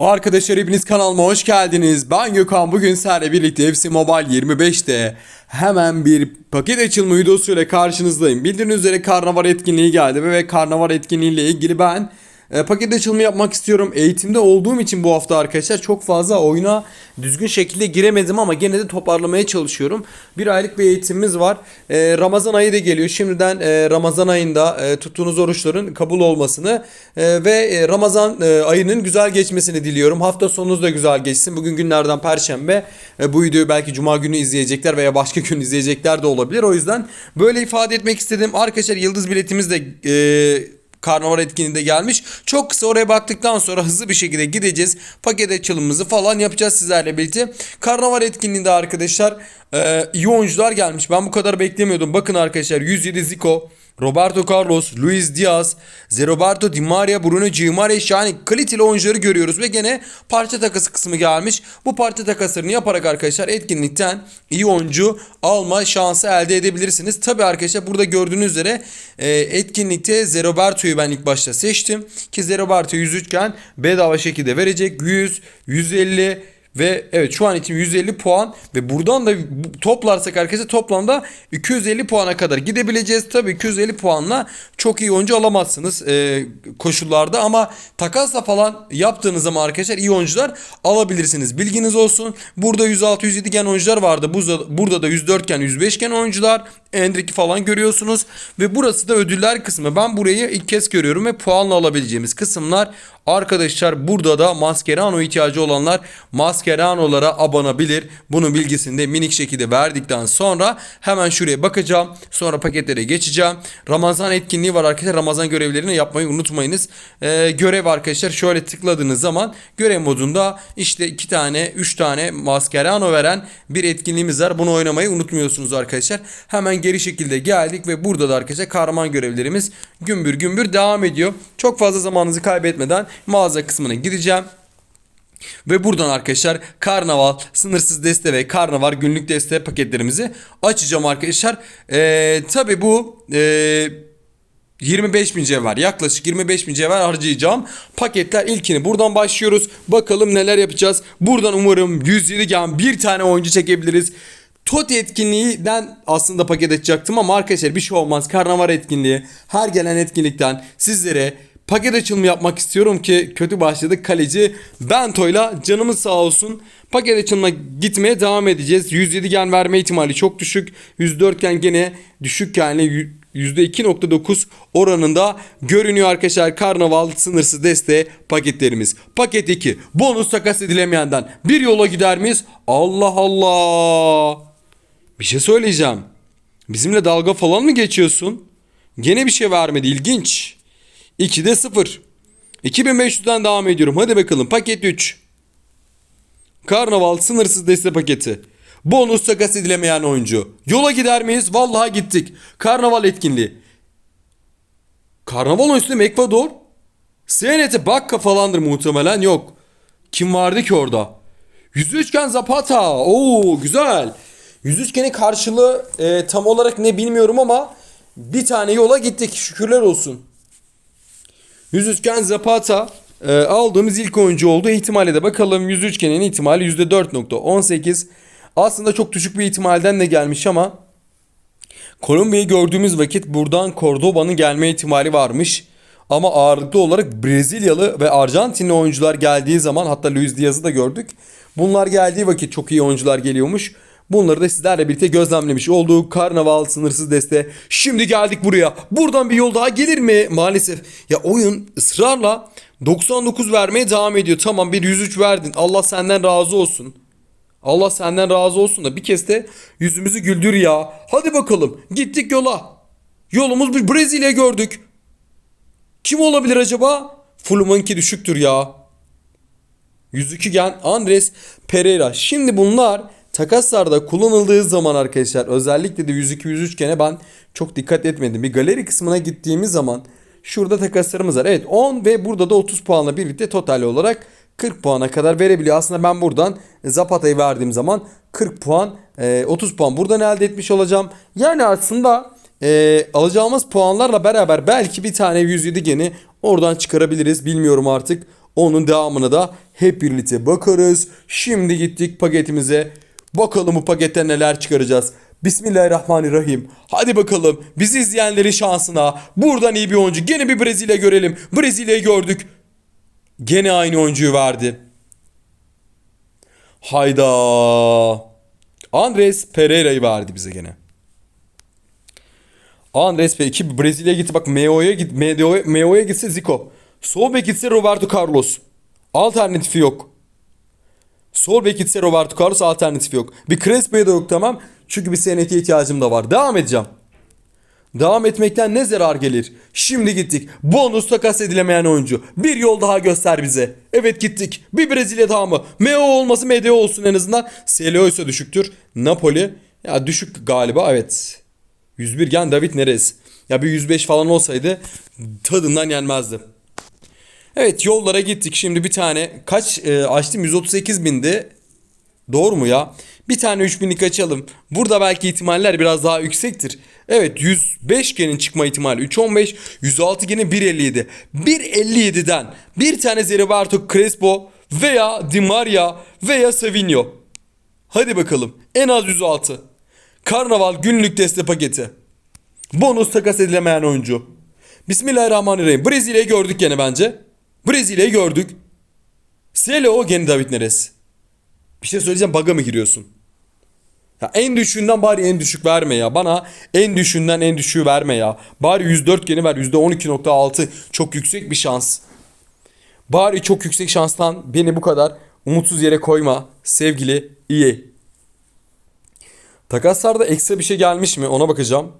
Arkadaşlar hepiniz kanalıma hoş geldiniz. Ben Gökhan. Bugün sizlerle birlikte FC Mobile 25'te hemen bir paket açılma videosuyla karşınızdayım. Bildiğiniz üzere karnaval etkinliği geldi ve karnaval etkinliğiyle ilgili ben e, paket açılımı yapmak istiyorum. Eğitimde olduğum için bu hafta arkadaşlar çok fazla oyuna düzgün şekilde giremedim ama gene de toparlamaya çalışıyorum. Bir aylık bir eğitimimiz var. E, Ramazan ayı da geliyor. Şimdiden e, Ramazan ayında e, tuttuğunuz oruçların kabul olmasını e, ve e, Ramazan e, ayının güzel geçmesini diliyorum. Hafta sonunuz da güzel geçsin. Bugün günlerden perşembe. E, bu videoyu belki cuma günü izleyecekler veya başka gün izleyecekler de olabilir. O yüzden böyle ifade etmek istedim. Arkadaşlar yıldız biletimiz de e, Karnaval etkinliğinde gelmiş. Çok kısa oraya baktıktan sonra hızlı bir şekilde gideceğiz. Paket açılımımızı falan yapacağız sizlerle birlikte. Karnaval etkinliğinde arkadaşlar e, iyi oyuncular gelmiş. Ben bu kadar beklemiyordum. Bakın arkadaşlar 107 Zico, Roberto Carlos, Luis Diaz, Zeroberto Di Maria, Bruno Gimareş yani kaliteli oyuncuları görüyoruz ve gene parça takası kısmı gelmiş. Bu parça takaslarını yaparak arkadaşlar etkinlikten iyi oyuncu alma şansı elde edebilirsiniz. Tabi arkadaşlar burada gördüğünüz üzere e, etkinlikte Zeroberto'yu ben ilk başta seçtim. Ki Zeroberto 103 iken bedava şekilde verecek 100, 150 ve evet şu an için 150 puan ve buradan da toplarsak arkadaşlar toplamda 250 puana kadar gidebileceğiz. Tabii 250 puanla çok iyi oyuncu alamazsınız e, koşullarda ama takasla falan yaptığınız zaman arkadaşlar iyi oyuncular alabilirsiniz. Bilginiz olsun. Burada 106-107 gen oyuncular vardı. Burada, da 104 gen 105 gen oyuncular. Endrick'i falan görüyorsunuz. Ve burası da ödüller kısmı. Ben burayı ilk kez görüyorum ve puanla alabileceğimiz kısımlar. Arkadaşlar burada da Mascherano ihtiyacı olanlar Mascherano'lara abanabilir. Bunun bilgisini de minik şekilde verdikten sonra hemen şuraya bakacağım. Sonra paketlere geçeceğim. Ramazan etkinliği var arkadaşlar. Ramazan görevlerini yapmayı unutmayınız. Ee, görev arkadaşlar şöyle tıkladığınız zaman görev modunda işte iki tane, üç tane Mascherano veren bir etkinliğimiz var. Bunu oynamayı unutmuyorsunuz arkadaşlar. Hemen geri şekilde geldik ve burada da arkadaşlar kahraman görevlerimiz gümbür gümbür devam ediyor. Çok fazla zamanınızı kaybetmeden mağaza kısmına gideceğim. Ve buradan arkadaşlar karnaval, sınırsız deste ve karnaval günlük deste paketlerimizi açacağım arkadaşlar. Ee, Tabi bu... Ee, 25 bin cevher yaklaşık 25 bin cevher harcayacağım paketler ilkini buradan başlıyoruz bakalım neler yapacağız buradan umarım 107 gen bir tane oyuncu çekebiliriz Toti etkinliğinden aslında paket açacaktım ama arkadaşlar bir şey olmaz karnaval etkinliği her gelen etkinlikten sizlere paket açılımı yapmak istiyorum ki kötü başladık kaleci Bento'yla canımız sağ olsun. Paket açılımına gitmeye devam edeceğiz. 107 gen verme ihtimali çok düşük. 104 gen gene düşük yani %2.9 oranında görünüyor arkadaşlar karnaval sınırsız desteği paketlerimiz. Paket 2 bonus takas edilemeyenden bir yola gider miyiz? Allah Allah. Bir şey söyleyeceğim. Bizimle dalga falan mı geçiyorsun? Gene bir şey vermedi ilginç. 2'de 0. 2500'den devam ediyorum. Hadi bakalım paket 3. Karnaval sınırsız deste paketi. Bonus takas edilemeyen oyuncu. Yola gider miyiz? Vallahi gittik. Karnaval etkinliği. Karnaval oyuncusu mu Ekvador? CNT Bakka falandır muhtemelen yok. Kim vardı ki orada? 103 gen Zapata. Oo güzel. 103 genin karşılığı e, tam olarak ne bilmiyorum ama bir tane yola gittik. Şükürler olsun. 103 gen Zapata e, aldığımız ilk oyuncu oldu. İhtimale de bakalım. 103 genin ihtimali %4.18. Aslında çok düşük bir ihtimalden de gelmiş ama Kolombiya'yı gördüğümüz vakit buradan Cordoba'nın gelme ihtimali varmış. Ama ağırlıklı olarak Brezilyalı ve Arjantinli oyuncular geldiği zaman hatta Luis Diaz'ı da gördük. Bunlar geldiği vakit çok iyi oyuncular geliyormuş. Bunları da sizlerle birlikte gözlemlemiş olduk. Karnaval sınırsız deste. Şimdi geldik buraya. Buradan bir yol daha gelir mi? Maalesef. Ya oyun ısrarla 99 vermeye devam ediyor. Tamam bir 103 verdin. Allah senden razı olsun. Allah senden razı olsun da bir kez de yüzümüzü güldür ya. Hadi bakalım gittik yola. Yolumuz bir Brezilya gördük. Kim olabilir acaba? Fulman'ınki düşüktür ya. 102 gen Andres Pereira. Şimdi bunlar takaslarda kullanıldığı zaman arkadaşlar özellikle de 102-103 gene ben çok dikkat etmedim. Bir galeri kısmına gittiğimiz zaman şurada takaslarımız var. Evet 10 ve burada da 30 puanla birlikte total olarak 40 puana kadar verebiliyor. Aslında ben buradan Zapata'yı verdiğim zaman 40 puan 30 puan buradan elde etmiş olacağım. Yani aslında e, alacağımız puanlarla beraber belki bir tane 107 geni oradan çıkarabiliriz. Bilmiyorum artık. Onun devamını da hep birlikte bakarız. Şimdi gittik paketimize. Bakalım bu pakette neler çıkaracağız. Bismillahirrahmanirrahim. Hadi bakalım bizi izleyenlerin şansına buradan iyi bir oyuncu. Gene bir Brezilya görelim. Brezilya'yı gördük. Gene aynı oyuncuyu verdi. Hayda. Andres Pereira'yı verdi bize gene. Andres Pereira ki Brezilya'ya gitti bak Meo'ya git Meo'ya Meo'ya gitse Zico. Sol bek gitse Roberto Carlos. Alternatifi yok. Sol bek gitse Roberto Carlos alternatifi yok. Bir Crespo'ya da yok tamam. Çünkü bir senete ihtiyacım da var. Devam edeceğim. Devam etmekten ne zarar gelir? Şimdi gittik. Bonus takas edilemeyen oyuncu. Bir yol daha göster bize. Evet gittik. Bir Brezilya daha mı? MEO olması MDO olsun en azından. CLO ise düşüktür. Napoli. Ya düşük galiba evet. 101 gen David Neres. Ya bir 105 falan olsaydı tadından yenmezdi. Evet yollara gittik. Şimdi bir tane kaç e, açtım 138 bindi. Doğru mu ya? Bir tane 3000'lik açalım. Burada belki ihtimaller biraz daha yüksektir. Evet 105 genin çıkma ihtimali 3.15, 106 genin 1.57. 1.57'den bir tane Zeriberto Crespo veya Di Maria veya Savinho. Hadi bakalım en az 106. Karnaval günlük deste paketi. Bonus takas edilemeyen oyuncu. Bismillahirrahmanirrahim. Brezilya'yı gördük gene bence. Brezilya'yı gördük. CLO gene David Neres. Bir şey söyleyeceğim baga mı giriyorsun? Ya en düşüğünden bari en düşük verme ya. Bana en düşüğünden en düşüğü verme ya. Bari 104 geni ver. %12.6 çok yüksek bir şans. Bari çok yüksek şanstan beni bu kadar umutsuz yere koyma sevgili iyi. Takaslarda ekstra bir şey gelmiş mi ona bakacağım.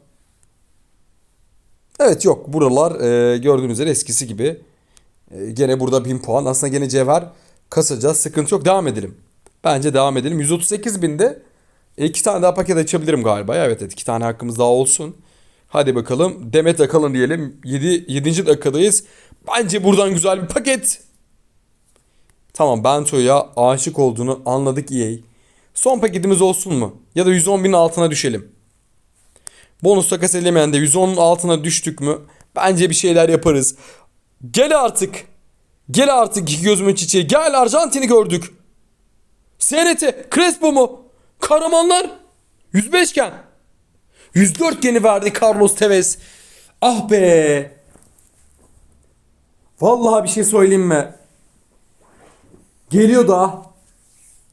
Evet yok buralar e, gördüğünüz üzere eskisi gibi. E, gene burada 1000 puan. Aslında gene cevher kasacağız. Sıkıntı yok. Devam edelim. Bence devam edelim. 138 binde e, iki tane daha paket açabilirim galiba. Evet evet iki tane hakkımız daha olsun. Hadi bakalım. Demet Akalın diyelim. 7. 7. dakikadayız. Bence buradan güzel bir paket. Tamam Bento'ya aşık olduğunu anladık EA. Son paketimiz olsun mu? Ya da 110 binin altına düşelim. Bonus takas elemeyen de 110'un altına düştük mü? Bence bir şeyler yaparız. Gel artık. Gel artık iki gözümün çiçeği. Gel Arjantin'i gördük. SRT. Crespo mu? Kahramanlar. 105 gen. 104 geni verdi Carlos Tevez. Ah be. Vallahi bir şey söyleyeyim mi? Geliyor da.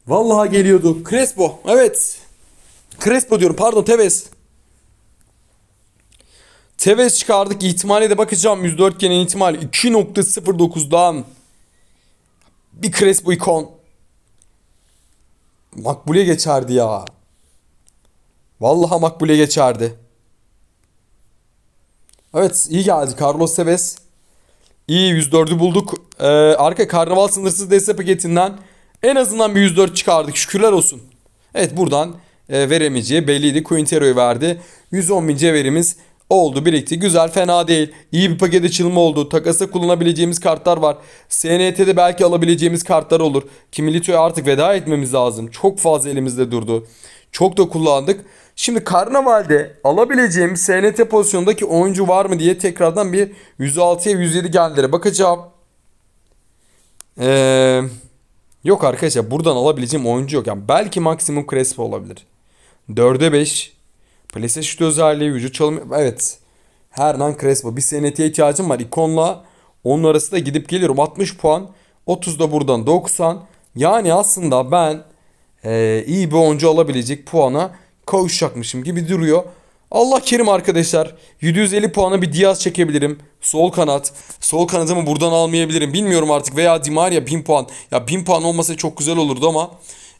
Vallahi geliyordu. Crespo. Evet. Crespo diyorum. Pardon Tevez. Tevez çıkardık. İhtimale de bakacağım. 104 genin ihtimali 2.09'dan. Bir Crespo ikon. Makbule geçerdi ya. Vallahi makbule geçerdi. Evet iyi geldi Carlos Tevez. İyi 104'ü bulduk. Ee, arka karnaval sınırsız deste paketinden en azından bir 104 çıkardık. Şükürler olsun. Evet buradan e, veremeyeceği belliydi. Quintero'yu verdi. 110 bin cevherimiz oldu birikti. Güzel fena değil. İyi bir paket açılımı oldu. Takasa kullanabileceğimiz kartlar var. SNT'de belki alabileceğimiz kartlar olur. Kimilito'ya artık veda etmemiz lazım. Çok fazla elimizde durdu. Çok da kullandık. Şimdi Karnaval'de alabileceğim SNT pozisyondaki oyuncu var mı diye tekrardan bir 106'ya 107 genlere bakacağım. Ee, yok arkadaşlar buradan alabileceğim oyuncu yok. Yani belki maksimum Crespo olabilir. 4'e 5. PlayStation özelliği, vücut çalım. Evet. Hernan Crespo. Bir SNT'ye ihtiyacım var. İkonla onun arasında gidip geliyorum. 60 puan. 30 da buradan 90. Yani aslında ben e, iyi bir oyuncu alabilecek puana kavuşacakmışım gibi duruyor. Allah kerim arkadaşlar. 750 puana bir Diaz çekebilirim. Sol kanat. Sol kanadımı buradan almayabilirim. Bilmiyorum artık. Veya Di Maria 1000 puan. Ya 1000 puan olmasa çok güzel olurdu ama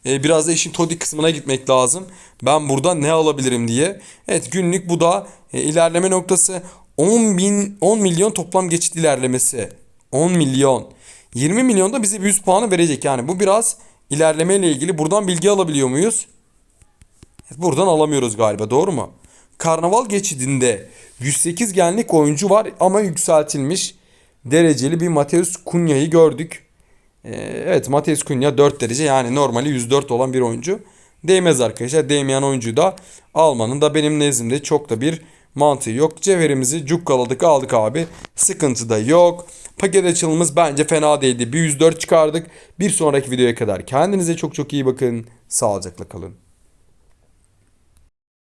e, biraz da işin Todi kısmına gitmek lazım. Ben buradan ne alabilirim diye. Evet günlük bu da e, ilerleme noktası 10 bin 10 milyon toplam geçit ilerlemesi. 10 milyon. 20 milyon da bize bir 100 puanı verecek. Yani bu biraz ilerleme ile ilgili. Buradan bilgi alabiliyor muyuz? Buradan alamıyoruz galiba doğru mu? Karnaval geçidinde 108 genlik oyuncu var ama yükseltilmiş dereceli bir Mateus Kunya'yı gördük. Ee, evet Mateus Kunya 4 derece yani normali 104 olan bir oyuncu. Değmez arkadaşlar. Değmeyen oyuncuyu da almanın da benim nezdimde çok da bir mantığı yok. Cevherimizi cukkaladık aldık abi. Sıkıntı da yok. Paket açılımımız bence fena değildi. Bir 104 çıkardık. Bir sonraki videoya kadar kendinize çok çok iyi bakın. Sağlıcakla kalın.